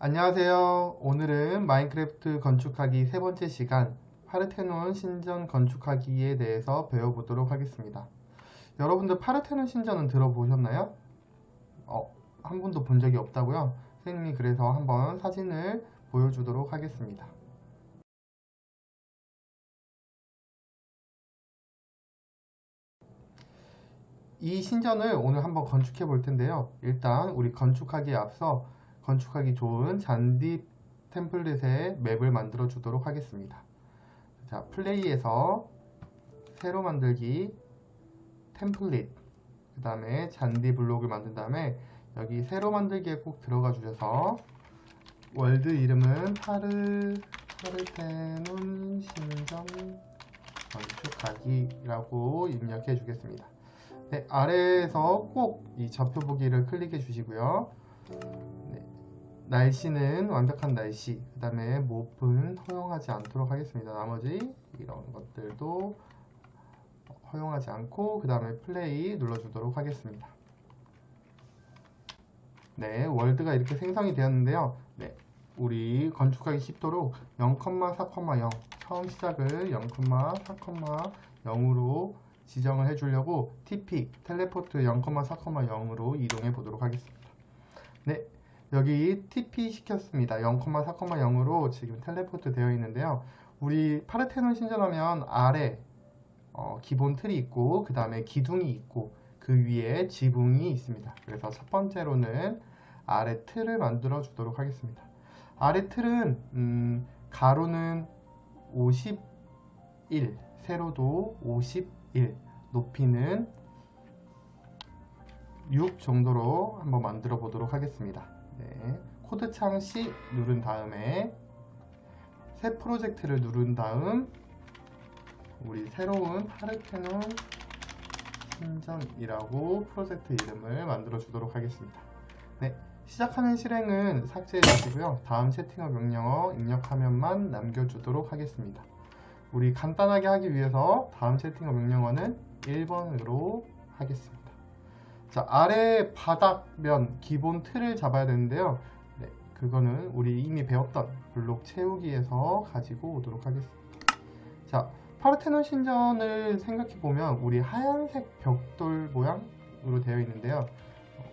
안녕하세요. 오늘은 마인크래프트 건축하기 세 번째 시간 파르테논 신전 건축하기에 대해서 배워보도록 하겠습니다. 여러분들 파르테논 신전은 들어보셨나요? 어, 한 번도 본 적이 없다고요? 선생님이 그래서 한번 사진을 보여주도록 하겠습니다. 이 신전을 오늘 한번 건축해 볼 텐데요. 일단 우리 건축하기에 앞서 건축하기 좋은 잔디 템플릿의 맵을 만들어 주도록 하겠습니다. 자, 플레이에서 새로 만들기 템플릿 그 다음에 잔디 블록을 만든 다음에 여기 새로 만들기에 꼭 들어가 주셔서 월드 이름은 파르 파르테논 신전 건축하기라고 입력해 주겠습니다. 네, 아래에서 꼭 이 좌표 보기를 클릭해 주시고요. 네, 날씨는 완벽한 날씨, 그 다음에 몹은 허용하지 않도록 하겠습니다. 나머지 이런 것들도 허용하지 않고 그 다음에 플레이 눌러주도록 하겠습니다. 네, 월드가 이렇게 생성이 되었는데요. 네, 우리 건축하기 쉽도록 0,4,0 처음 시작을 0,4,0으로 지정을 해주려고 TP 텔레포트 0,4,0으로 이동해 보도록 하겠습니다. 네, 여기 TP 시켰습니다. 0,4,0으로 지금 텔레포트 되어 있는데요. 우리 파르테논 신전하면 아래 어, 기본 틀이 있고 그 다음에 기둥이 있고 그 위에 지붕이 있습니다. 그래서 첫 번째로는 아래 틀을 만들어 주도록 하겠습니다. 아래 틀은 음, 가로는 51, 세로도 51, 높이는 6 정도로 한번 만들어 보도록 하겠습니다. 네, 코드 창 C 누른 다음에 새 프로젝트를 누른 다음 우리 새로운 파르테논 신전이라고 프로젝트 이름을 만들어 주도록 하겠습니다. 네, 시작하는 실행은 삭제해 주시고요. 다음 채팅어 명령어 입력화면만 남겨주도록 하겠습니다. 우리 간단하게 하기 위해서 다음 채팅어 명령어는 1번으로 하겠습니다. 자, 아래 바닥면 기본 틀을 잡아야 되는데요. 네, 그거는 우리 이미 배웠던 블록 채우기에서 가지고 오도록 하겠습니다. 자, 파르테논 신전을 생각해 보면 우리 하얀색 벽돌 모양으로 되어 있는데요.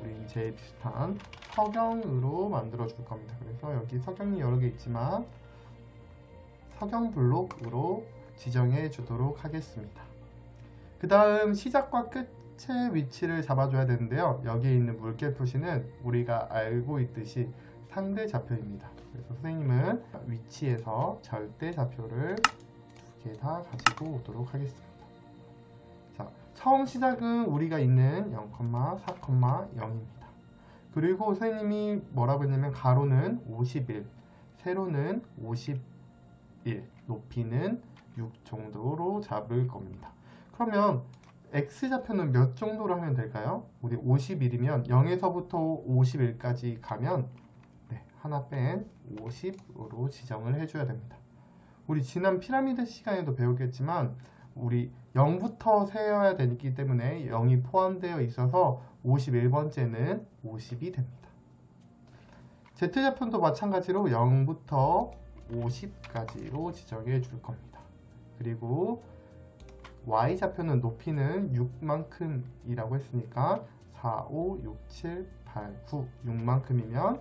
우리 이제 비슷한 석영으로 만들어 줄 겁니다. 그래서 여기 석영이 여러 개 있지만 석영 블록으로 지정해 주도록 하겠습니다. 그 다음 시작과 끝 의 위치를 잡아줘야 되는데요. 여기에 있는 물개 표시는 우리가 알고 있듯이 상대 좌표입니다. 그래서 선생님은 위치에서 절대 좌표를 두 개 다 가지고 오도록 하겠습니다. 자, 처음 시작은 우리가 있는 0,4,0입니다. 그리고 선생님이 뭐라고 했냐면 가로는 51, 세로는 51, 높이는 6 정도로 잡을 겁니다. 그러면 x좌표는 몇 정도로 하면 될까요? 우리 51이면 0에서부터 51까지 가면 네, 하나 뺀 50으로 지정을 해줘야 됩니다. 우리 지난 피라미드 시간에도 배우겠지만 우리 0부터 세어야 되기 때문에 0이 포함되어 있어서 51번째는 50이 됩니다. Z좌표도 마찬가지로 0부터 50까지로 지정해 줄 겁니다. 그리고 Y좌표는 높이는 6만큼이라고 했으니까 4, 5, 6, 7, 8, 9, 6만큼이면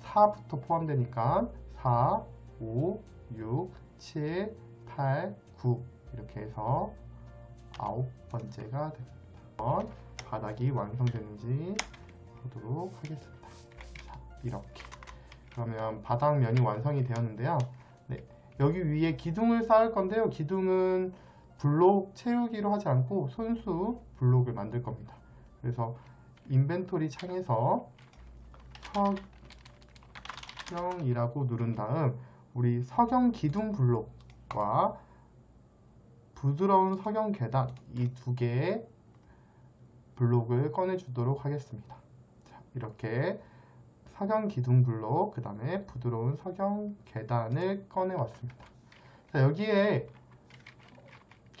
4부터 포함되니까 4, 5, 6, 7, 8, 9 이렇게 해서 아홉 번째가 됩니다. 바닥이 완성되는지 보도록 하겠습니다. 자, 이렇게 그러면 바닥면이 완성이 되었는데요. 네, 여기 위에 기둥을 쌓을 건데요. 기둥은 블록 채우기로 하지 않고 손수 블록을 만들 겁니다. 그래서 인벤토리 창에서 석영이라고 누른 다음 우리 석영 기둥 블록과 부드러운 석영 계단 이 두 개의 블록을 꺼내 주도록 하겠습니다. 자, 이렇게 석영 기둥 블록 그 다음에 부드러운 석영 계단을 꺼내 왔습니다. 자, 여기에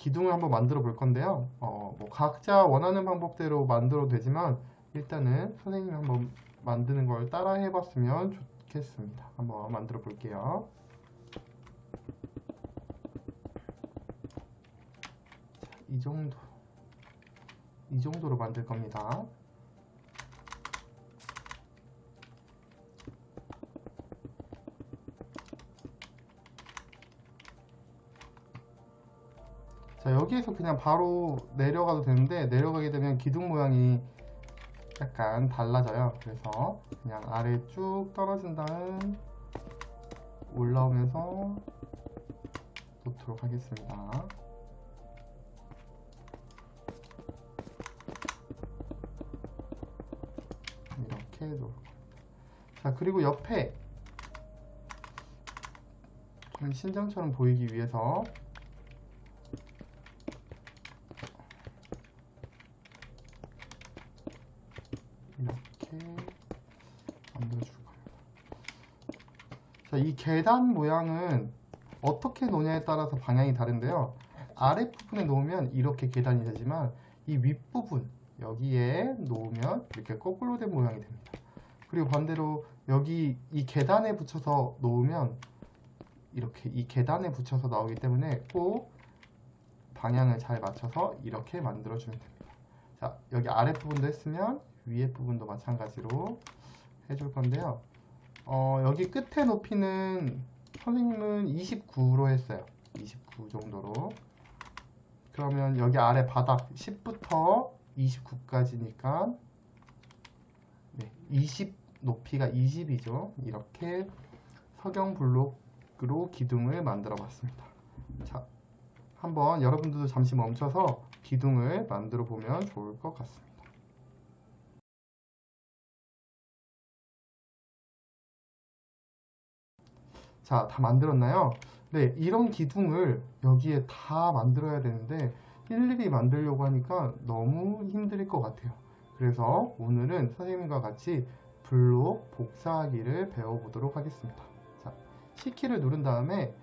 기둥을 한번 만들어 볼 건데요. 어, 뭐 각자 원하는 방법대로 만들어도 되지만 일단은 선생님이 한번 만드는 걸 따라 해봤으면 입력했습니다. 한번 만들어 볼게요. 자, 이 정도 이 정도로 만들 겁니다. 자 여기에서 그냥 바로 내려가도 되는데 내려가게 되면 기둥 모양이 약간 달라져요. 그래서 그냥 아래 쭉 떨어진 다음 올라오면서 놓도록 하겠습니다. 이렇게 놓고 자 그리고 옆에 좀 신장처럼 보이기 위해서 이렇게 만들어줄 거예요. 자, 이 계단 모양은 어떻게 놓냐에 따라서 방향이 다른데요. 아랫부분에 놓으면 이렇게 계단이 되지만 이 윗부분 여기에 놓으면 이렇게 거꾸로 된 모양이 됩니다. 그리고 반대로 여기 이 계단에 붙여서 놓으면 이렇게 이 계단에 붙여서 나오기 때문에 꼭 방향을 잘 맞춰서 이렇게 만들어주면 됩니다. 자, 여기 아랫부분도 했으면 위에 부분도 마찬가지로 해줄 건데요. 어, 여기 끝에 높이는 선생님은 29로 했어요. 29 정도로. 그러면 여기 아래 바닥 10부터 29까지니까 네, 20 높이가 20이죠. 이렇게 석영 블록으로 기둥을 만들어 봤습니다. 자, 한번 여러분들도 잠시 멈춰서 기둥을 만들어 보면 좋을 것 같습니다. 자, 다 만들었나요? 네, 이런 기둥을 여기에 다 만들어야 되는데 일일이 만들려고 하니까 너무 힘들 것 같아요. 그래서 오늘은 선생님과 같이 블록 복사하기를 배워보도록 하겠습니다. 자, C키를 누른 다음에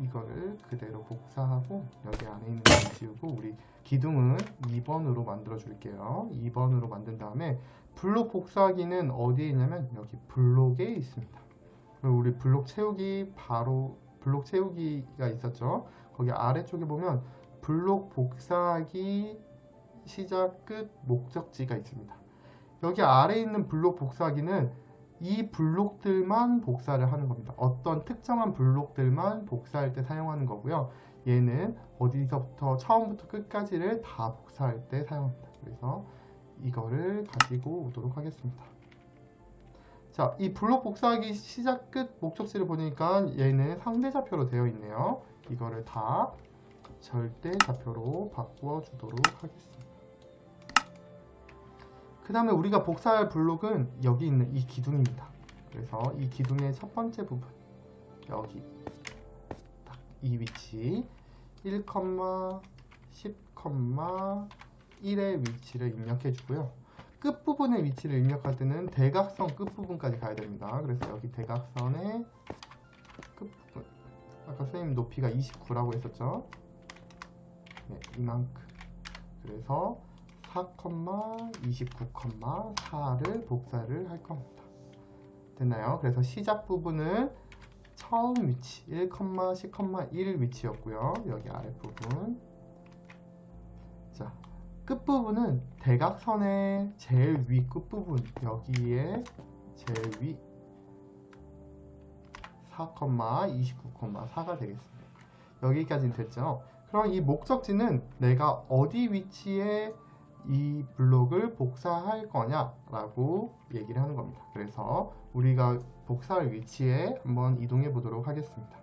이거를 그대로 복사하고 여기 안에 있는 거 지우고 우리 기둥은 2번으로 만들어 줄게요. 2번으로 만든 다음에 블록 복사하기는 어디에 있냐면 여기 블록에 있습니다. 그리고 우리 블록 채우기 바로 블록 채우기가 있었죠. 거기 아래쪽에 보면 블록 복사하기 시작 끝 목적지가 있습니다. 여기 아래 있는 블록 복사하기는 이 블록들만 복사를 하는 겁니다. 어떤 특정한 블록들만 복사할 때 사용하는 거고요. 얘는 어디서부터 처음부터 끝까지를 다 복사할 때 사용합니다. 그래서 이거를 가지고 오도록 하겠습니다. 자, 이 블록 복사하기 시작 끝 목적지를 보니까 얘는 상대 좌표로 되어 있네요. 이거를 다 절대 좌표로 바꾸어 주도록 하겠습니다. 그 다음에 우리가 복사할 블록은 여기 있는 이 기둥입니다. 그래서 이 기둥의 첫 번째 부분 여기 딱 이 위치 1, 10, 1의 위치를 입력해 주고요. 끝부분의 위치를 입력할 때는 대각선 끝부분까지 가야 됩니다. 그래서 여기 대각선의 끝부분 아까 선생님 높이가 29라고 했었죠. 네, 이만큼 그래서 4,29,4를 복사를 할 겁니다. 됐나요? 그래서 시작 부분은 처음 위치 1, 10,1 위치였고요. 여기 아랫부분 자 끝부분은 대각선의 제일 위 끝부분 여기에 제일 위 4,29,4가 되겠습니다. 여기까지는 됐죠. 그럼 이 목적지는 내가 어디 위치에 이 블록을 복사할 거냐 라고 얘기를 하는 겁니다. 그래서 우리가 복사할 위치에 한번 이동해 보도록 하겠습니다.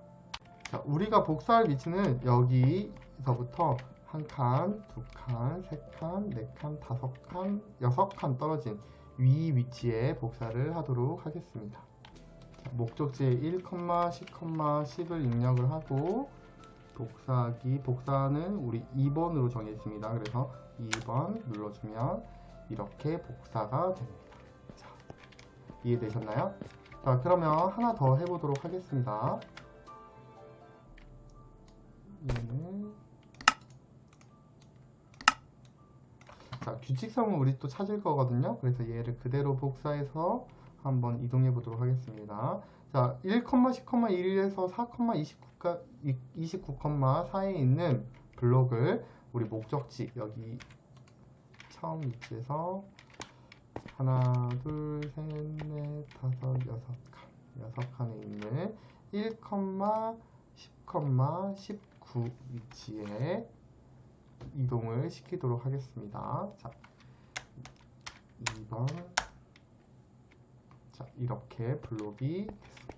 자, 우리가 복사할 위치는 여기서부터 한 칸, 두 칸, 세 칸, 네 칸, 다섯 칸, 여섯 칸 떨어진 위 위치에 복사를 하도록 하겠습니다. 자, 목적지에 1, 10, 10을 입력을 하고 복사하기 복사는 우리 2번으로 정했습니다. 그래서 2번 눌러주면 이렇게 복사가 됩니다. 자, 이해되셨나요? 자, 그러면 하나 더 해보도록 하겠습니다. 얘는 자, 규칙성은 우리 또 찾을 거거든요. 그래서 얘를 그대로 복사해서 한번 이동해 보도록 하겠습니다. 자, 1,10,1에서 4,29가 29,4에 있는 블록을 우리 목적지 여기 처음 위치에서 하나, 둘, 셋, 넷, 다섯, 여섯 칸 여섯 칸에 있는 1, 10, 19 위치에 이동을 시키도록 하겠습니다. 자, 2번 자, 이렇게 블록이 됐습니다.